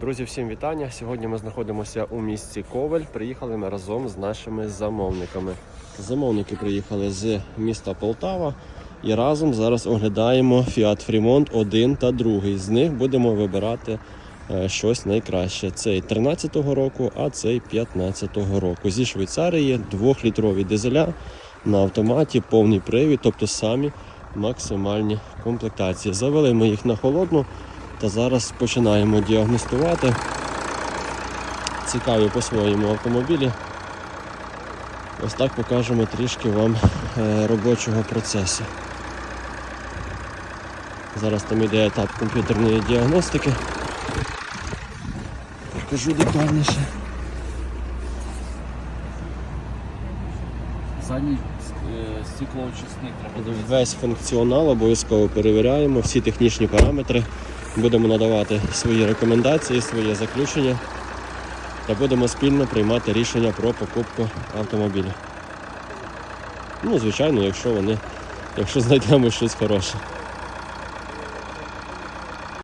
Друзі, всім вітання. Сьогодні ми знаходимося у місті Ковель. Приїхали ми разом з нашими замовниками. Замовники приїхали з міста Полтава і разом зараз оглядаємо Fiat Fremont 1 та 2. З них будемо вибирати е, щось найкраще. Цей 13-го року, а цей 15-го року. Зі Швейцарії 2-літрові дизеля на автоматі, повний привід, тобто самі максимальні комплектації. Завели ми їх на холодну. Та зараз починаємо діагностувати. Цікаві по-своєму автомобілі. Ось так покажемо трішки вам е, робочого процесу. Зараз там йде етап комп'ютерної діагностики. Покажу детальніше. Задній е, стеклоочисник треба. Весь функціонал обов'язково перевіряємо, всі технічні параметри. Будемо надавати свої рекомендації, своє заключення та будемо спільно приймати рішення про покупку автомобіля. Ну, звичайно, якщо вони, якщо знайдемо щось хороше.